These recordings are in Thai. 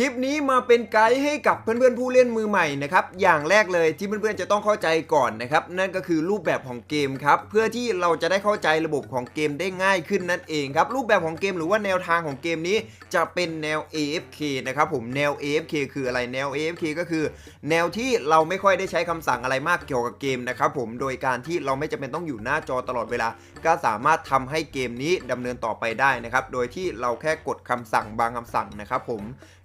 ลิปนี้มาเป็นไกด์ให้กับเพื่อนๆผู้เล่นมือใหม่นะครับอย่างแรกเลยที่เพื่อนๆจะต้องเข้าใจก่อนนะครับนั่นก็คือรูปแบบของเกมครับเพื่อที่เราจะได้เข้าใจระบบของเกมได้ง่ายขึ้นนั่นเองครับรูปแบบของเกมหรือว่าแนวทางของเกมนี้จะเป็นแนว AFK นะครับผมแนว AFK คืออะไรแนว AFK ก็คือ แนวที่เราไม่ค่อยได้ใช้คำสั่งอะไรมากเกี่ยวกับเกมนะครับผมโดยการที่เราไม่จำเป็นต้องอยู่หน้าจอตลอดเวลา ก็สามารถทำให้เกมนี้ดำเนินต่อไปได้นะครับโดยที่เราแค่กดคำสั่งบางคำสั่งนะครับผม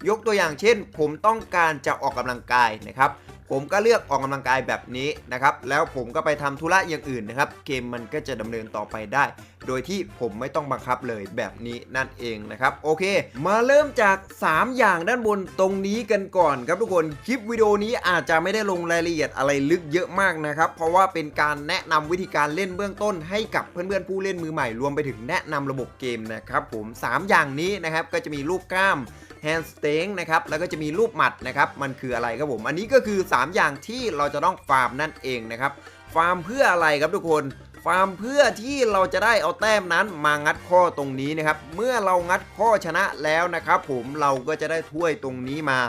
ยกตัวอย่างเช่น ผมต้องการจะออกกำลังกายนะครับ ผมก็เลือกออกกำลังกายแบบนี้นะครับ แล้วผมก็ไปทำธุระอย่างอื่นนะครับ เกมมันก็จะดำเนินต่อไปได้ โดยที่ผมไม่ต้องบังคับเลยแบบนี้นั่นเองนะครับ โอเค มาเริ่มจาก 3 อย่างด้านบนตรงนี้กันก่อนครับทุกคน คลิปวิดีโอนี้อาจจะไม่ได้ลงรายละเอียดอะไรลึกเยอะมากนะครับ เพราะว่าเป็นการแนะนำวิธีการเล่นเบื้องต้น ให้กับเพื่อนๆผู้เล่นมือใหม่รวมไปถึงแนะนำระบบเกมนะครับผม 3 อย่างนี้นะครับก็จะมีรูปกล้าม แฮนด์สเต็งนะครับแล้วก็จะมีรูปหมัดนะครับมันคืออะไรครับผม อันนี้ก็คือ 3 อย่างที่เราจะต้องฟาร์มนั่นเองนะครับฟาร์มเพื่ออะไรครับทุกคนฟาร์มเพื่อที่เราจะได้เอาแต้มนั้นมางัดข้อตรงนี้นะครับ เมื่อเรางัดข้อชนะแล้วนะครับ ผมเราก็จะได้ถ้วยตรงนี้มา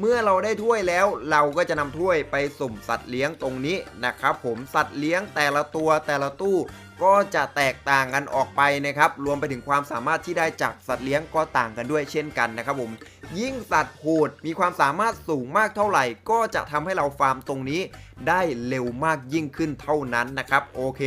เมื่อเราได้ถ้วยแล้วเราก็จะนำถ้วยไปสุ่มสัตว์เลี้ยงตรงนี้นะครับผมสัตว์เลี้ยงแต่ละตัวแต่ละตู้ก็จะแตกต่างกันออกไปนะครับ รวมไปถึงความสามารถที่ได้จากสัตว์เลี้ยงก็ต่างกันด้วยเช่นกันนะครับผม ยิ่งสัตว์โหดมีความสามารถสูงมากเท่าไหร่ ก็จะทำให้เราฟาร์มตรงนี้ได้เร็วมากยิ่งขึ้นเท่านั้นนะครับ โอเค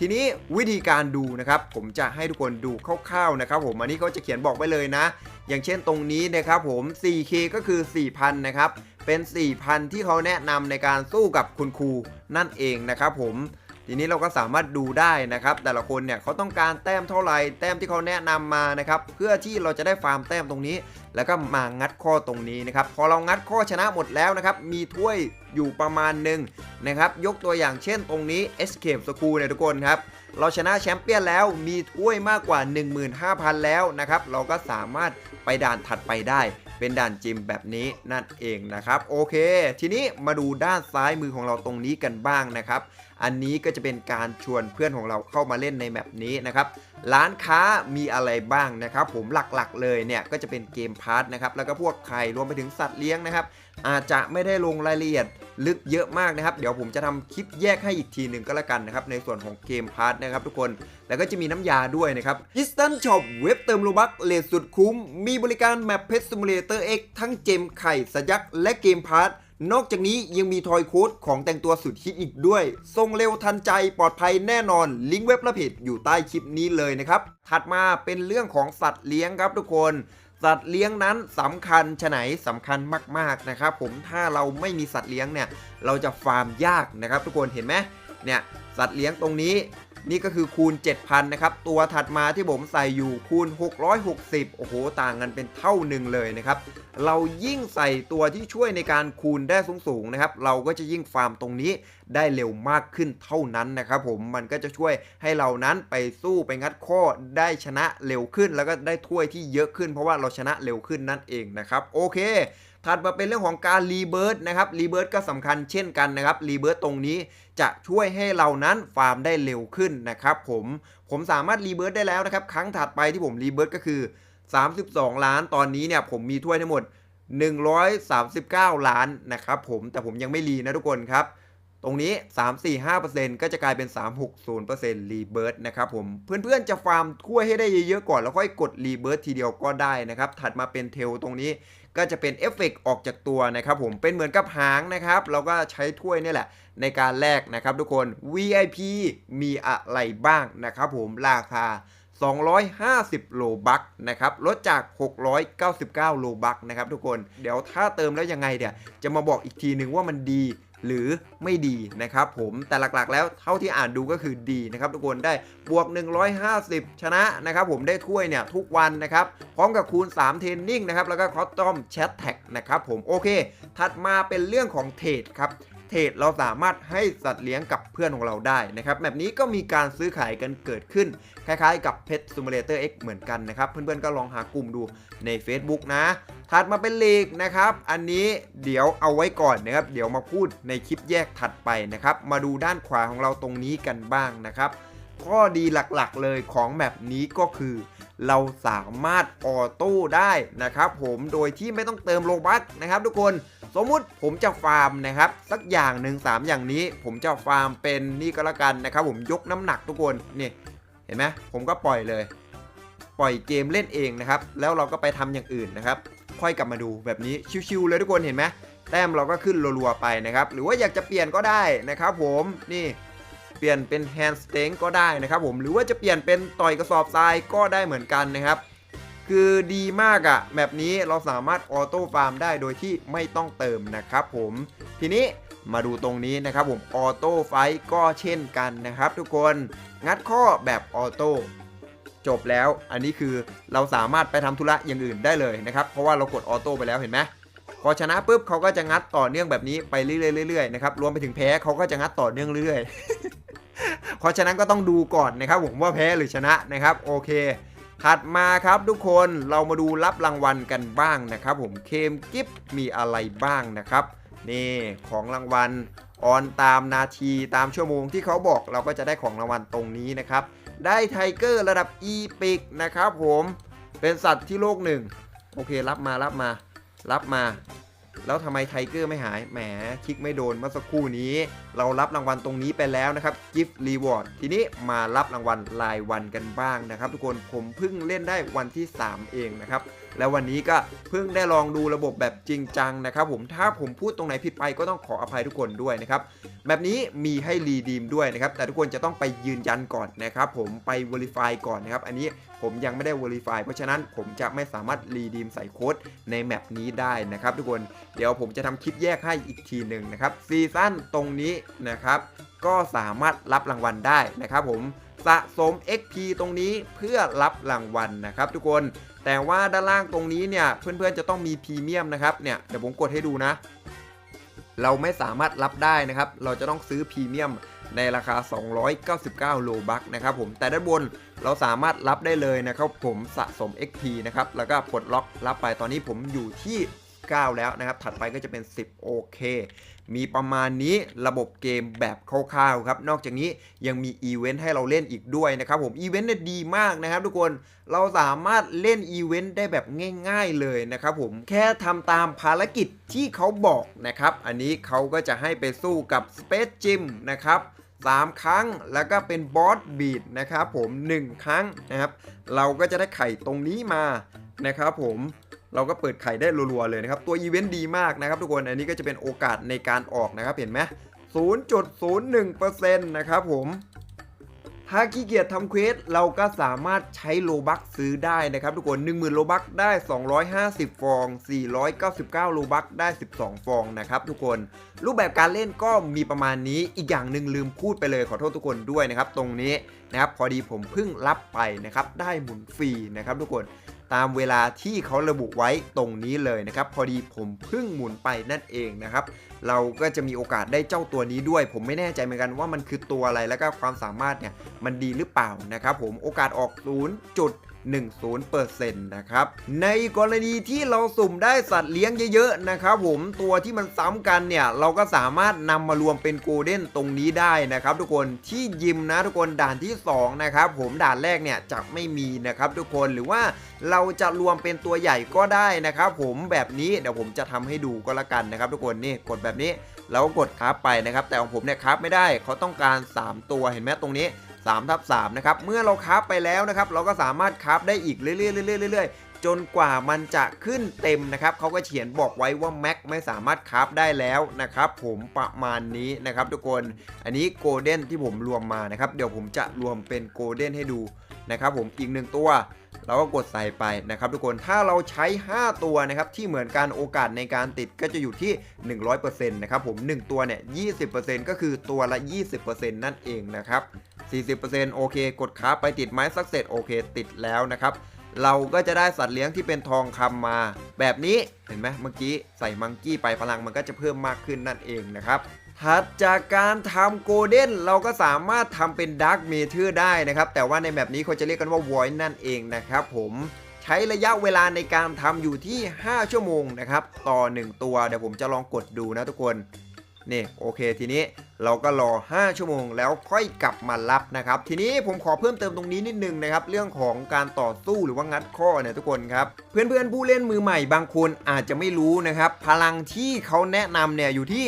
ทีนี้วิธีการดูนะครับ ผมจะให้ทุกคนดูคร่าวๆนะครับ ผมอันนี้เขาจะเขียนบอกไว้เลยนะ อย่างเช่นตรงนี้นะครับผม 4K ก็คือ 4,000 นะครับ เป็น 4,000 ที่เขาแนะนำในการสู้กับคุณครูนั่นเองนะครับผม ทีนี้เราก็สามารถดูได้นะครับ แต่ละคนเนี่ยเขาต้องการแต้มเท่าไหร่แต้มที่เขาแนะนำมานะครับเพื่อที่เราจะได้ฟาร์มแต้มตรงนี้ แล้วก็มางัดข้อตรงนี้นะครับพอเรางัดข้อชนะหมดแล้วนะครับมีถ้วยอยู่ประมาณหนึ่งนะครับยกตัวอย่างเช่นตรงนี้ Escape School เนี่ยทุกคนครับเราชนะแชมเปี้ยนแล้วมีถ้วยมากกว่า 15,000 แล้วนะครับเราก็สามารถไปด่านถัดไปได้เป็นด่านจิมแบบนี้นั่นเองนะครับโอเค ทีนี้มาดูด้านซ้ายมือของเราตรงนี้กันบ้างนะครับอันนี้ก็จะเป็นการชวนเพื่อนของเราเข้ามาเล่นในแมปนี้นะครับ ร้านค้ามีอะไรบ้างนะครับ ผมหลักๆเลยเนี่ยก็จะเป็นเกมพาร์ทนะครับ แล้วก็พวกไข่รวมไปถึงสัตว์เลี้ยงนะครับ อาจจะไม่ได้ลงรายละเอียดลึกเยอะมากนะครับ เดี๋ยวผมจะทำคลิปแยกให้อีกทีหนึ่งก็แล้วกันนะครับ ในส่วนของเกมพาร์ทนะครับทุกคน แล้วก็จะมีน้ำยาด้วยนะครับ Instant Shop เว็บเติมโลบักเลทสุดคุ้ม มีบริการแมปเพ t ซิมูเลเตอร์ X ทั้งเจมไข่สยักและเกมพาร์ท นอกจากนี้ยังมีทอยโค้ดของแต่งตัวสุดฮิตอีกด้วยส่งเร็วทันใจปลอดภัยแน่นอน ลิงก์เว็บและเพจอยู่ใต้คลิปนี้เลยนะครับ ถัดมาเป็นเรื่องของสัตว์เลี้ยงครับทุกคน สัตว์เลี้ยงนั้นสำคัญชะไหนสำคัญมากๆนะครับผมถ้าเราไม่มีสัตว์เลี้ยงเนี่ยเราจะฟาร์มยากนะครับทุกคนเห็นไหมเนี่ยสัตว์เลี้ยงตรงนี้ นี่ก็คือคูณ 7,000 นะครับ ตัวถัดมาที่ผมใส่อยู่คูณ 660 โอ้โห ต่างกันเป็นเท่าหนึ่งเลยนะครับ เรายิ่งใส่ตัวที่ช่วยในการคูณได้สูงๆนะครับ เราก็จะยิ่งฟาร์มตรงนี้ได้เร็วมากขึ้นเท่านั้นนะครับผม มันก็จะช่วยให้เรานั้นไปสู้ไปงัดข้อได้ชนะเร็วขึ้น แล้วก็ได้ถ้วยที่เยอะขึ้น เพราะว่าเราชนะเร็วขึ้นนั่นเองนะครับ โอเค ถัดมาเป็นเรื่องของการรีเบิร์ตนะครับรีเบิร์ตก็สำคัญเช่นกันนะครับรีเบิร์ตตรงนี้จะช่วยให้เรานั้นฟาร์มได้เร็วขึ้นนะครับผมผมสามารถรีเบิร์ตได้แล้วนะครับครั้งถัดไปที่ผมรีเบิร์ตก็คือ 32 ล้านตอนนี้เนี่ยผมมีถ้วยทั้งหมด 139 ล้านนะครับผมแต่ผมยังไม่รีนะทุกคนครับตรงนี้ 3-4-5%ก็จะกลายเป็น 360%รีเบิร์ตนะครับผม เพื่อนๆจะฟาร์มถ้วยให้ได้เยอะๆก่อน แล้วค่อยกดรีเบิร์ตทีเดียวก็ได้นะครับ ถัดมาเป็นเทลตรงนี้ ก็จะเป็นเอฟเฟกต์ออกจากตัวนะครับผมเป็นเหมือนกับหางนะครับ เราก็ใช้ถ้วยนี่แหละ ในการแลกนะครับทุกคน VIP มีอะไรบ้างนะครับผมราคา 250 โลบักนะครับลดจาก 699 โลบักนะครับทุกคนเดี๋ยวถ้าเติมแล้วยังไงเดี๋ยจะมาบอกอีกทีหนึ่งว่ามันดี หรือไม่ดีนะครับผมแต่หลักๆ แล้วเท่าที่อ่านดูก็คือดีนะครับทุกคนได้บวก 150 ชนะนะครับผมได้ถ้วยเนี่ยทุกวันนะครับพร้อมกับคูณ 3 เทรนนิ่งนะครับแล้วก็คอสตอมแชทแท็กนะครับผมโอเค ถัดมาเป็นเรื่องของเทรดครับ เทรดเราสามารถให้สัตว์เลี้ยงกับเพื่อนของเราได้นะครับแบบนี้ก็มีการซื้อขายกันเกิดขึ้น คล้ายๆ กับ Pet Simulator X เหมือนกันนะครับ เพื่อนๆก็ลองหากลุ่มดูใน Facebook นะถัดมาเป็นลีกนะครับ อันนี้เดี๋ยวเอาไว้ก่อนนะครับ เดี๋ยวมาพูดในคลิปแยกถัดไปนะครับ มาดูด้านขวาของเราตรงนี้กันบ้างนะครับ ข้อดีหลักๆเลยของแมปนี้ก็คือ เราสามารถออโต้ได้นะครับผมโดยที่ไม่ต้องเติมโลบัคนะครับ ทุกคนสมมุติผมจะฟาร์มนะครับ สักอย่างหนึ่งสามอย่างนี้ ผมจะฟาร์มเป็นนี่ก็แล้วกันนะครับ ผมยกน้ำหนักทุกคนนี่เห็นไหมผมก็ปล่อยเลย ปล่อยเกมเล่นเองนะครับ แล้วเราก็ไปทำอย่างอื่นนะครับ ค่อยกลับมาดูแบบนี้ชิวๆเลยทุกคนเห็นไหมแต้มเราก็ขึ้นรัวๆไปนะครับ หรือว่าอยากจะเปลี่ยนก็ได้นะครับ ผมนี่ ปลี่ยนเป็นแฮนด์สเต็งก็ได้นะครับผมหรือว่าจะเปลี่ยนเป็นต่อยกระสอบทรายก็ได้เหมือนกันนะครับ คือดีมากอะแบบนี้เราสามารถออโต้ฟาร์มได้โดยที่ไม่ต้องเติมนะครับผมทีนี้มาดูตรงนี้นะครับผมออโต้ไฟก็เช่นกันนะครับ ทุกคนงัดข้อแบบออโต้จบแล้วอันนี้คือเราสามารถไปทำธุระอย่างอื่นได้เลยนะครับเพราะว่าเรากดออโต้ไปแล้วเห็นไหมพอชนะปุ๊บเขาก็จะงัดต่อเนื่องแบบนี้ไปเรื่อยๆนะครับรวมไปถึงแพ้เขาก็จะงัดต่อเนื่องเรื่อย เพราะฉะนั้นก็ต้องดูก่อนนะครับผมว่าแพ้หรือชนะนะครับโอเค ถัดมาครับทุกคนเรามาดูรับรางวัลกันบ้างนะครับผมเคมกิฟมีอะไรบ้างนะครับนี่ของรางวัลออนตามนาทีตามชั่วโมงที่เขาบอกเราก็จะได้ของรางวัลตรงนี้นะครับ ได้ไทเกอร์ระดับอีพิกนะครับผมเป็นสัตว์ที่โลกหนึ่งโอเครับมารับมา รับมา แล้วทำไมไทเกอร์ไม่หาย แหมคลิกไม่โดนเมื่อสักครู่นี้ เรารับรางวัลตรงนี้ไปแล้วนะครับกิฟต์รีวอร์ดทีนี้มารับรางวัลรายวันกันบ้างนะครับ ทุกคนผมเพิ่งเล่นได้วันที่ 3 เองนะครับ แล้ววันนี้ก็เพิ่งได้ลองดูระบบแบบจริงจังนะครับผมถ้าผมพูดตรงไหนผิดไปก็ต้องขออภัยทุกคนด้วยนะครับแบบนี้มีให้รีดีมด้วยนะครับแต่ทุกคนจะต้องไปยืนยันก่อนนะครับผมไป Verify ก่อนนะครับอันนี้ผมยังไม่ได้ Verify เพราะฉะนั้นผมจะไม่สามารถรีดีมใส่โค้ดในแมปนี้ได้นะครับทุกคนเดี๋ยวผมจะทำคลิปแยกให้อีกทีหนึ่งนะครับซีซั่นตรงนี้นะครับก็สามารถรับรางวัลได้นะครับผม สะสม XP ตรงนี้เพื่อรับรางวัลนะครับ ทุกคน แต่ว่าด้านล่างตรงนี้เนี่ยเพื่อนๆจะต้องมีพรีเมียมนะครับเนี่ยเดี๋ยวผมกดให้ดูนะ เราไม่สามารถรับได้นะครับ เราจะต้องซื้อพรีเมียมในราคา 299 โลบัคนะครับผมแต่ด้านบนเราสามารถรับได้เลยนะครับผมสะสม XP นะครับแล้วก็ปลดล็อกรับไปตอนนี้ผมอยู่ที่ 9 แล้วนะครับ ถัดไปก็จะเป็น 10 โอเค มีประมาณนี้ระบบเกมแบบคร่าวๆครับ นอกจากนี้ยังมีอีเวนต์ให้เราเล่นอีกด้วยนะครับผม อีเวนต์เนี่ยดีมากนะครับทุกคน เราสามารถเล่นอีเวนต์ได้แบบง่ายๆเลยนะครับผม แค่ทำตามภารกิจที่เขาบอกนะครับ อันนี้เขาก็จะให้ไปสู้กับ Space Gym นะครับ3 ครั้งแล้วก็เป็นบอสบีดนะครับผม 1 ครั้งนะครับ เราก็จะได้ไข่ตรงนี้มานะครับผม เราก็เปิดไข่ได้รัวๆเลยนะครับ ตัวอีเวนต์ดีมากนะครับทุกคน อันนี้ก็จะเป็นโอกาสในการออกนะครับ เห็นไหม0.01%นะครับผมถ้าขี้เกียจทำเควสเราก็สามารถใช้โลบักซื้อได้นะครับทุกคน 10,000 โลบักได้ 250 ฟอง 499 โลบักได้ 12 ฟองนะครับทุกคน รูปแบบการเล่นก็มีประมาณนี้อีกอย่างหนึ่งลืมพูดไปเลยขอโทษทุกคนด้วยนะครับ ตรงนี้นะครับพอดีผมเพิ่งรับไปนะครับ ได้หมุนฟรีนะครับทุกคน ตามเวลาที่เขาระบุไว้ตรงนี้เลยนะครับ พอดีผมเพิ่งหมุนไปนั่นเองนะครับ เราก็จะมีโอกาสได้เจ้าตัวนี้ด้วย ผมไม่แน่ใจเหมือนกันว่ามันคือตัวอะไรแล้วก็ความสามารถเนี่ยมันดีหรือเปล่านะครับผมโอกาสออก0จุด 10%นะครับ ในกรณีที่เราสุ่มได้สัตว์เลี้ยงเยอะๆนะครับผมตัวที่มันซ้ำกันเนี่ยเราก็สามารถนำมารวมเป็นโกลเด้นตรงนี้ได้นะครับทุกคนที่ยิมนะทุกคนด่านที่2นะครับผมด่านแรกเนี่ยจะไม่มีนะครับทุกคนหรือว่าเราจะรวมเป็นตัวใหญ่ก็ได้นะครับผมแบบนี้เดี๋ยวผมจะทำให้ดูก็แล้วกันนะครับ ทุกคนนี่กดแบบนี้แล้วก็กดคราฟไปนะครับ แต่ของผมเนี่ยคราฟไม่ได้เขาต้องการ 3 ตัวเห็นไหมตรงนี้ 3ทับ3นะครับ เมื่อเราคราฟไปแล้วนะครับ เราก็สามารถคราฟได้อีกเรื่อยๆเรื่อยๆจนกว่ามันจะขึ้นเต็มนะครับเขาก็เขียนบอกไว้ว่าแม็กไม่สามารถคราฟได้แล้วนะครับ ผมประมาณนี้นะครับทุกคน อันนี้โกลเด้นที่ผมรวมมานะครับ เดี๋ยวผมจะรวมเป็นโกลเด้นให้ดูนะครับ ผมอีกหนึ่งตัว เราก็กดใส่ไปนะครับ ทุกคนถ้าเราใช้ 5 ตัวนะครับที่เหมือนกันโอกาสในการติดก็จะอยู่ที่ 100%นะครับผม 1 ตัวเนี่ย20%ก็คือตัวละ 20%นั่นเองนะครับ 40%โอเค กดค้าไปติดไม้สักเสร็จโอเค ติดแล้วนะครับ เราก็จะได้สัตว์เลี้ยงที่เป็นทองคำมา แบบนี้เห็นไหมเมื่อกี้ใส่มังกี้ไปพลังมันก็จะเพิ่มมากขึ้นนั่นเองนะครับถัดจากการทำโกลเด้นเราก็สามารถทำเป็นดาร์กเมเทอร์ได้นะครับ แต่ว่าในแบบนี้เขาจะเรียกกันว่า Void นั่นเองนะครับผมใช้ระยะเวลาในการทำอยู่ที่ 5 ชั่วโมงนะครับ ต่อ 1 ตัวเดี๋ยวผมจะลองกดดูนะทุกคน นี่โอเคทีนี้เราก็รอ 5 ชั่วโมงแล้วค่อยกลับมารับนะครับ ทีนี้ผมขอเพิ่มเติมตรงนี้นิดนึงนะครับ เรื่องของการต่อสู้หรือว่างัดข้อเนี่ยทุกคนครับเพื่อนๆผู้เล่นมือใหม่บางคนอาจจะไม่รู้นะครับ พลังที่เขาแนะนำเนี่ยอยู่ที่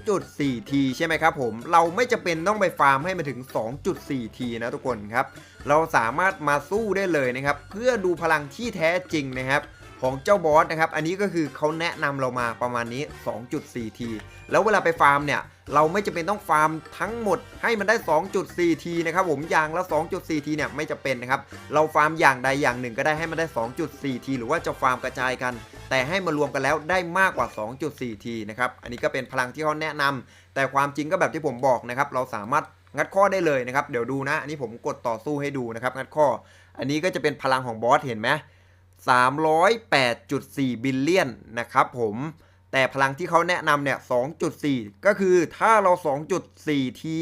2.4ทีใช่ไหมครับผมเราไม่จำเป็นต้องไปฟาร์มให้มันถึง 2.4ทีนะทุกคนครับเราสามารถมาสู้ได้เลยนะครับ เพื่อดูพลังที่แท้จริงนะครับ ของเจ้าบอสนะครับ อันนี้ก็คือเขาแนะนำเรามาประมาณนี้ 2.4ทีแล้วเวลาไปฟาร์มเนี่ย เราไม่จำเป็นต้องฟาร์มทั้งหมดให้มันได้ 2.4ทีนะครับผมอย่างละ 2.4ทีเนี่ยไม่จะเป็นนะครับ เราฟาร์มอย่างใดอย่างหนึ่งก็ได้ให้มันได้ 2.4ทีหรือว่าจะฟาร์มกระจายกัน แต่ให้มารวมกันแล้วได้มากกว่า 2.4ทีนะครับ อันนี้ก็เป็นพลังที่เขาแนะนำแต่ความจริงก็แบบที่ผมบอกนะครับ เราสามารถงัดข้อได้เลยนะครับ เดี๋ยวดูนะ อันนี้ผมกดต่อสู้ให้ดูนะครับ งัดข้อ อันนี้ก็จะเป็นพลังของบอสเห็นไหม 308.4 บิลเลียนนะครับผมแต่พลังที่เขาแนะนำเนี่ย 2.4 ก็คือถ้าเรา 2.4 ที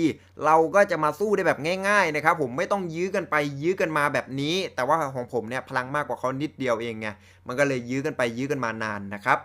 เราก็จะมาสู้ได้แบบง่าย ๆ นะครับ ผมไม่ต้องยื้อกันไปยื้อกันมาแบบนี้ แต่ว่าของผมเนี่ยพลังมากกว่าเขานิดเดียวเองไง มันก็เลยยื้อกันไปยื้อกันมานานนะครับ